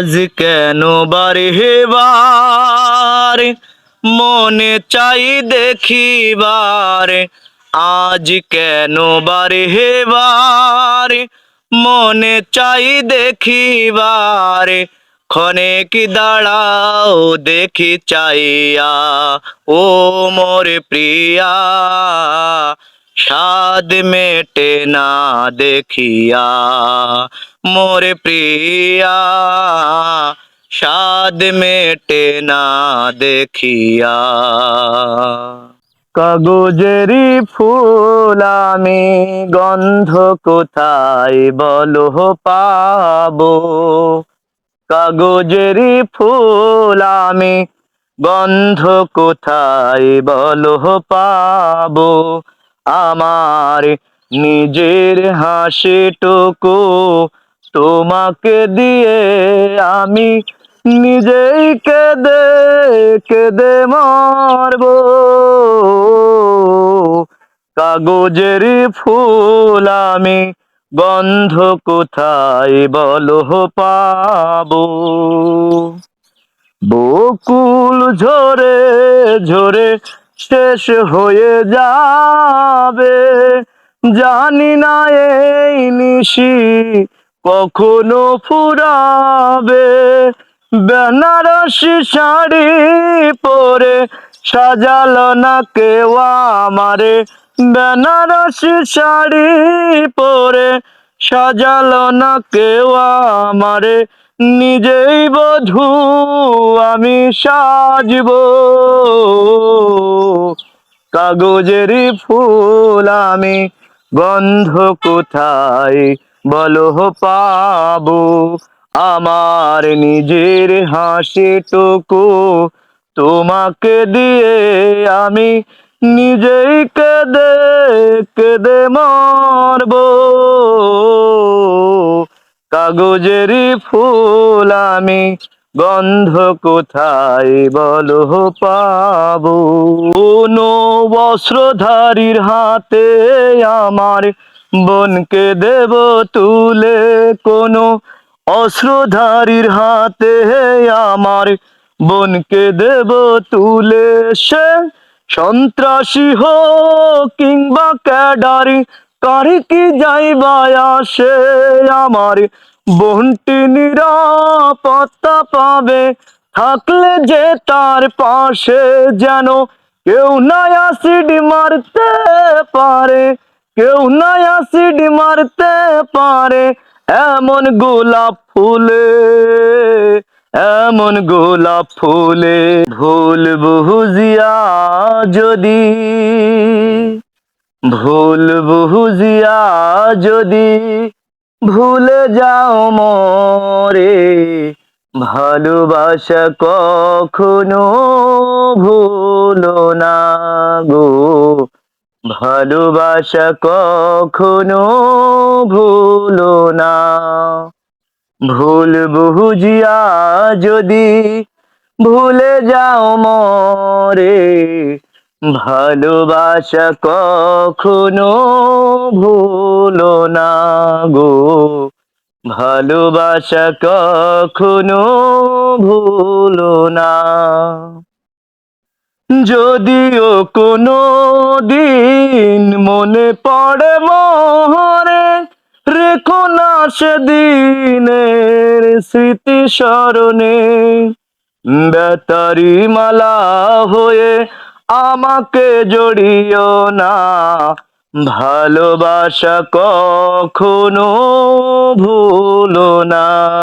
আজ কেন বারে হেবার মনে চাই দেখিবার আজ কেন বারে হেবার মনে চাই দেখিবার ক্ষণে কি দাঁড়াও দেখি চাইয়া ও মোর প্রিয়া সাদ মেটে না দেখিয়া মোর প্রিয়া সাদ মেটে না দেখিয়া কাগজেরই ফুল আমি গন্ধ কোথায় বলো পাবো কাগজেরই ফুল আমি গন্ধ কোথায় বলো পাবো আমার নিজের হাসিটুকু তোমাকে দিয়ে আমি নিজেই কেঁদে কেঁদে মারবো। কাগজের ফুল আমি গন্ধ কোথায় বলো পাবো? বকুল ঝরে ঝরে শেষ হয়ে যাবে। জানি না এই নিশি কখনো ফুরাবে বেনারসি শাড়ি পরে সাজালো না কেউ আমারে। বেনারসি শাড়ি পরে সাজালো না কেউ আমারে। নিজেই বধু, আমি সাজব। কাগজেরই ফুল আমি, গন্ধ কোথায়? বলো পাবো, আমার নিজের হাসিটুকু তোমাকে দিয়ে আমি নিজেই কেঁদে কেঁদে মরবো। কাগজেরই ফুল আমি গন্ধ কোথায় বলো পাবো? নো বস্ত্রধারীর হাতে আমার বোনকে দেব তুলে, কোনো অস্ত্রধারীর হাতে আমার বোনকে দেব তুলে। সে সন্ত্রাসী হোক কিংবা ক্যাডারি, কারি কি যাইবা আসে, আমার বোনটি নিরাপত্তা পাবে। থাকলে যে তার পাশে যেন কেউ না অ্যাসিড মারতে পারে। কেউ না অ্যাসিড মারতে পারে, এমন গোলাপ ফুলে, এমন গোলাপ ফুলে, ভুল বুঝিয়া যদি, ভুল বুঝিয়া যদি ভুলে যাও মরে, ভালোবাসা কখনো ভুলো ভালোবাসা কখনো ভুলো না। ভুল বুঝিয়া যদি ভুলে যাও মরে, ভালোবাসা কখনো ভুলো না গো। ভালোবাসা কখনো ভুলো না। যদিও কোনো দিন মনে পড়ে মহরে, রেখো না সেদিনের স্মৃতি স্মরণে। বেতারি মালা হয়ে আমাকে জড়িও না, ভালোবাসা কখনো ভুলো না।